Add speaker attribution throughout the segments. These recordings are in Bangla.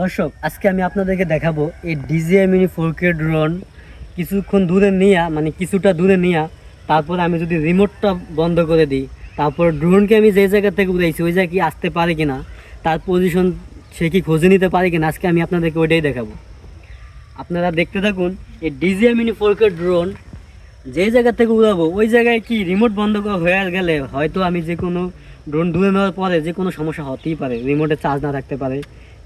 Speaker 1: দর্শক, আজকে আমি আপনাদেরকে দেখাবো এই DJI mini four K drone কিছুক্ষণ দূরে নিয়ে মানে কিছুটা দূরে নিয়ে, তারপরে আমি যদি রিমোটটা বন্ধ করে দিই, তারপর ড্রোনকে আমি যে জায়গা থেকে উড়াইছি, ওই জায়গায় কি আসতে পারে কিনা, তার পজিশন সে কি খুঁজে নিতে পারে কিনা, আজকে আমি আপনাদেরকে ওইটাই দেখাবো। আপনারা দেখতে থাকুন, এই DJI mini four K drone যে জায়গা থেকে উড়াবো, ওই জায়গায় কি রিমোট বন্ধ করা হয়ে গেলে হয়তো আমি যে কোনো ড্রোন দূরে নেওয়ার পরে যে কোনো সমস্যা হতেই পারে রিমোটে চার্জ না থাকতে পারে।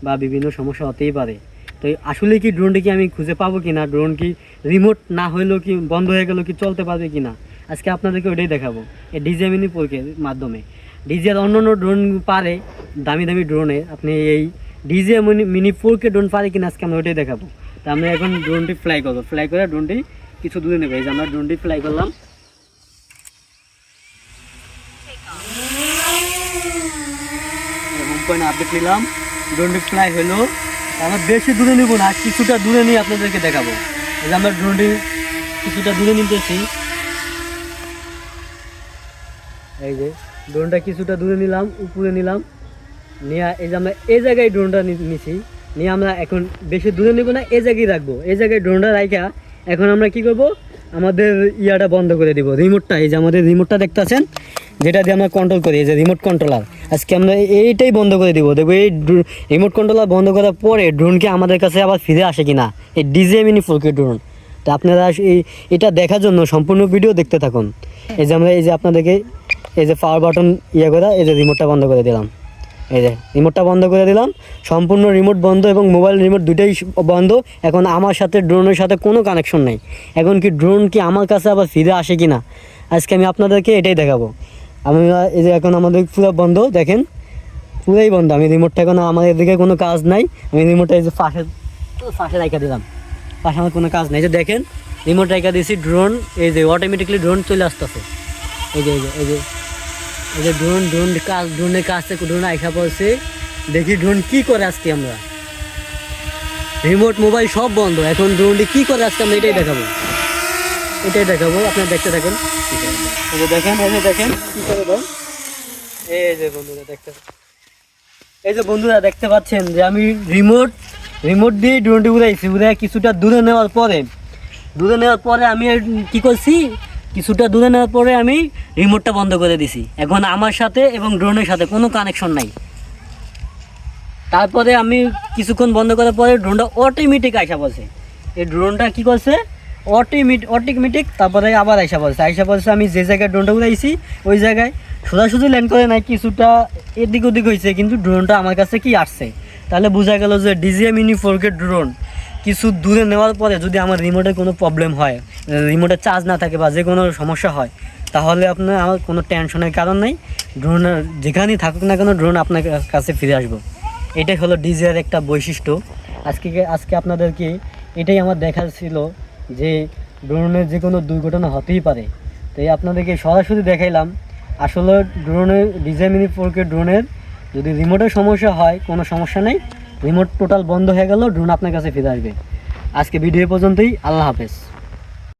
Speaker 1: বা বিভিন্ন সমস্যা হতেই পারে। তো আসলে কি ড্রোনটি কি আমি খুঁজে পাবো কি না? ড্রোন কি রিমোট না হইলেও কি বন্ধ হয়ে গেলেও কি চলতে পারবে কি না? আজকে আপনাদেরকে ওইটাই দেখাবো। এই ডিজে মিনি পোকের মাধ্যমে। ডিজের অন্য অন্য ড্রোন পারে, দামি দামি ড্রোনে আপনি এই DJ mini mini four K drone পারে কিনা আজকে আমরা ওইটাই দেখাবো। তো আমরা এখন ড্রোনটি ফ্লাই করব। ফ্লাই করে ড্রোনটি কিছু দূরে নেবে। এই যে আমরা ড্রোনটি ফ্লাই করলাম। পয়েন্ট আপডেট নিলাম। ড্রোনটি ফ্লাই হলো আমরা বেশি দূরে নিব না, কিছুটা দূরে নিয়ে আপনাদেরকে দেখাবো। এই যে আমরা ড্রোনটি কিছুটা দূরে নিতেছি। এই যে ড্রোনটা কিছুটা দূরে নিলাম, উপরে নিলাম। নিয়ে এই যে আমরা এই জায়গায় ড্রোনটা নিছি। নিয়ে আমরা এখন বেশি দূরে নিব না, এই জায়গায় রাখব। এই জায়গায় ড্রোনটা রাখা এখন আমরা কি করব? আমাদের ইয়াটা বন্ধ করে দিব রিমোটটা এই যে আমাদের রিমোটটা দেখতেছেন যেটা দিয়ে আমরা কন্ট্রোল করি, এই যে রিমোট কন্ট্রোলার আজকে আমরা এইটাই বন্ধ করে দিব। দেখব এই রিমোট কন্ট্রোলার বন্ধ করার পরে ড্রোনকে আমাদের কাছে আবার ফিরে আসে কিনা? এই ডিজে মিনি ফোরকে ড্রোন তো আপনারা এই এটা দেখার জন্য সম্পূর্ণ ভিডিও দেখতে থাকুন। এই যে আমরা এই যে আপনাদেরকে এই যে পাওয়ার বাটন ইয়ে করে, এই যে রিমোটটা বন্ধ করে দিলাম। এই যে রিমোটটা বন্ধ করে দিলাম। সম্পূর্ণ রিমোট বন্ধ এবং মোবাইল রিমোট দুটাই বন্ধ। এখন আমার সাথে ড্রোনের সাথে কোনো কানেকশন নেই। এখন কি ড্রোন কি আমার কাছে আবার ফিরে আসে কি না আজকে আমি আপনাদেরকে এটাই দেখাবো। আমি এই যে এখন আমাদের পুরো বন্ধ, দেখেন? পুরোই বন্ধ। আমি রিমোটটা এখন আমার এদিকে কোনো কাজ নাই। আমি রিমোটটা এই যে পাশে পাশে রাখা দিলাম। পাশে আমার কোনো কাজ নেই। যে দেখেন রিমোট রাখা দিয়েছি ড্রোন এই যে অটোমেটিকলি ড্রোন চলে আসতেছে। এই যে এই যে এই যে এই যে ড্রোন ড্রোন কাজ ড্রোনের কাজ থেকে ড্রোন আইসা পড়ছে। দেখি ড্রোন কি করে আজকে আমরা। রিমোট মোবাইল সব বন্ধ। এখন ড্রোনটি কি করে আজকে আমরা এটাই দেখাবো। এটাই দেখাবো। আপনারা দেখতে থাকেন। এই যে দেখেন, এই দেখেন। কি করে দেন এই যে বন্ধুরা, দেখতে এই যে বন্ধুরা, দেখতে পাচ্ছেন যে আমি রিমোট রিমোট দিয়ে ড্রোনটি উড়াইছি। উড়াই কিছুটা দূরে নেওয়ার পরে, দূরে নেওয়ার পরে আমি কি করছি? কিছুটা দূরে নেওয়ার পরে আমি রিমোটটা বন্ধ করে দিছি। এখন আমার সাথে এবং ড্রোনের সাথে কোনো কানেকশন নাই। তারপরে আমি কিছুক্ষণ বন্ধ করার পরে ড্রোনটা অটোমেটিক আসা বলছে। এই ড্রোনটা কি করছে? অটোমেটিক, তারপরে আবার আইসা বলছে। আইসা বলছে, আমি যে জায়গায় ড্রোনটা উড়াইছি, ওই জায়গায় সোজাসুজি ল্যান্ড করে নাই, কিছুটা এদিক ওদিক হয়েছে কিন্তু ড্রোনটা আমার কাছে কি আসছে? তাহলে বোঝা গেল যে ডিজিএম ইউনি ফোরকে ড্রোন কিছু দূরে নেওয়ার পরে যদি আমার রিমোটে কোনো প্রবলেম হয় রিমোটে চার্জ না থাকে বা যে কোনো সমস্যা হয়, তাহলে আপনার আমার কোনো টেনশনের কারণ নেই। ড্রোন যেখানেই থাকুক না কেন ড্রোন আপনার কাছে ফিরে আসব। এটাই হলো ডিজের একটা বৈশিষ্ট্য। আজকে আজকে আপনাদেরকে এটাই আমার দেখার ছিল যে ড্রোনের যে কোনো দুর্ঘটনা হতেই পারে। তাই আপনাদেরকে সরাসরি দেখাইলাম, আসলে ড্রোনের ডিজে মিনি ফোরকে ড্রোনের যদি রিমোটের সমস্যা হয়, কোনো সমস্যা নেই, রিমোট টোটাল বন্ধ হয়ে গেল, ড্রোন আপনার কাছে ফিরে আসবে। আজকে ভিডিও পর্যন্তই, আল্লাহ হাফেজ।